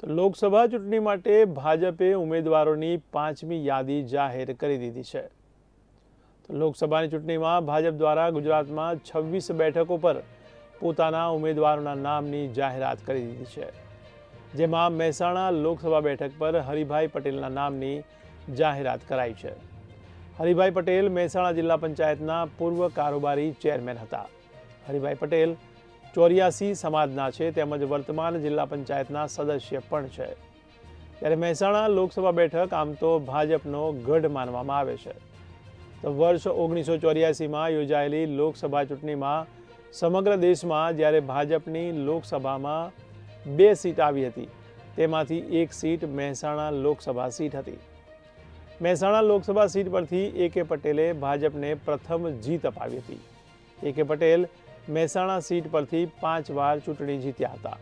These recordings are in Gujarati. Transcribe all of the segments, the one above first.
તો લોકસભા ચૂંટણી માટે ભાજપે ઉમેદવારોની પાંચમી યાદી જાહેર કરી દીધી છે. તો લોકસભાની ચૂંટણીમાં ભાજપ દ્વારા ગુજરાતમાં છવ્વીસ બેઠકો પર પોતાના ઉમેદવારોના નામની જાહેરાત કરી દીધી છે. જેમાં મહેસાણા લોકસભા બેઠક પર હરિભાઈ પટેલના નામની જાહેરાત કરાઈ છે. હરિભાઈ પટેલ મહેસાણા જિલ્લા પંચાયતના પૂર્વ કારોબારી ચેરમેન હતા. હરિભાઈ પટેલ ચોર્યાસી સમાજના છે તેમજ વર્તમાન જિલ્લા પંચાયતના સદસ્ય પણ છે. ત્યારે મહેસાણા લોકસભા બેઠક આમ તો ભાજપનો ગઢ માનવામાં આવે છે. તો વર્ષ ઓગણીસો ચોર્યાસીમાં યોજાયેલી લોકસભા ચૂંટણીમાં સમગ્ર દેશમાં જ્યારે ભાજપની લોકસભામાં બે સીટ આવી હતી, તેમાંથી એક સીટ મહેસાણા લોકસભા સીટ હતી. મહેસાણા લોકસભા સીટ પરથી એ કે પટેલે ભાજપને પ્રથમ જીત અપાવી હતી. એ કે પટેલ મહેસાણા સીટ પરથી પાંચ વાર ચૂંટણી જીત્યા હતા.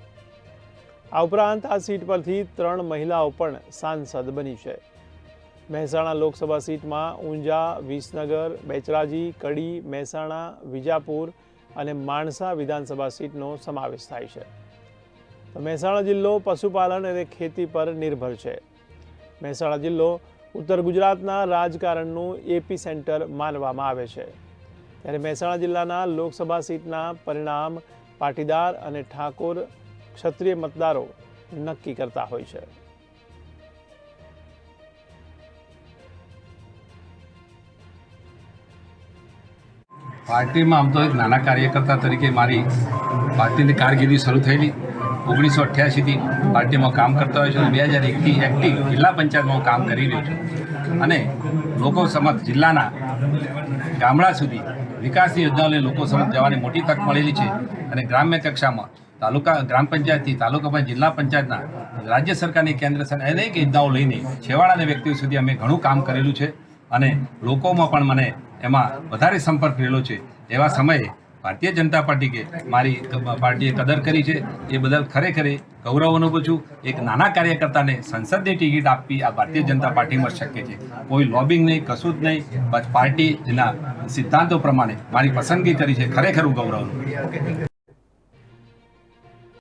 આ ઉપરાંત આ સીટ પરથી ત્રણ મહિલાઓ પણ સાંસદ બની છે. મહેસાણા લોકસભા સીટમાં ઊંઝા, વિસનગર, બેચરાજી, કડી, મહેસાણા, વિજાપુર અને માણસા વિધાનસભા સીટનો સમાવેશ થાય છે. તો મહેસાણા જિલ્લો પશુપાલન અને ખેતી પર નિર્ભર છે. મહેસાણા જિલ્લો ઉત્તર ગુજરાતના રાજકારણનું એપી સેન્ટર માનવામાં આવે છે. ત્યારે મહેસાણા જિલ્લાના લોકસભા સીટના પરિણામ પાટીદાર અને ઠાકોર ક્ષત્રિય મતદારો નક્કી કરતા હોય છે. પાર્ટીમાં આમ તો એક નાના કાર્યકર્તા તરીકે મારી પાર્ટીની કારકિર્દી શરૂ થયેલી. ઓગણીસો અઠ્યાસીથી પાર્ટીમાં કામ કરતા હોય છે અને બે હજાર એકથી એક્ટિવ જિલ્લા પંચાયતમાં કામ કરી રહ્યો છું. અને લોકો સમક્ષ જિલ્લાના ગામડા સુધી વિકાસની યોજનાઓને લોકો સમક્ષ જવાની મોટી તક મળેલી છે અને ગ્રામ્ય કક્ષામાં તાલુકા, ગ્રામ પંચાયતથી તાલુકામાં જિલ્લા પંચાયતના રાજ્ય સરકારની કેન્દ્ર સરકાર અનેક યોજનાઓ લઈને છેવાડાના વ્યક્તિઓ સુધી અમે ઘણું કામ કરેલું છે અને લોકોમાં પણ મને એમાં વધારે સંપર્ક રહેલો છે. એવા સમયે ભારતીય જનતા પાર્ટી કે મારી પાર્ટીએ કદર કરી છે, એ બદલ ખરેખર ગૌરવ અનુભવ છું એક નાના કાર્યકર્તાને સંસદની ટિકિટ આપવી આ ભારતીય જનતા પાર્ટીમાં શક્ય છે કોઈ લોબિંગ નહીં, કશું જ નહીં પાર્ટી પાર્ટીના સિદ્ધાંતો પ્રમાણે મારી પસંદગી કરી છે, ખરેખર હું ગૌરવ.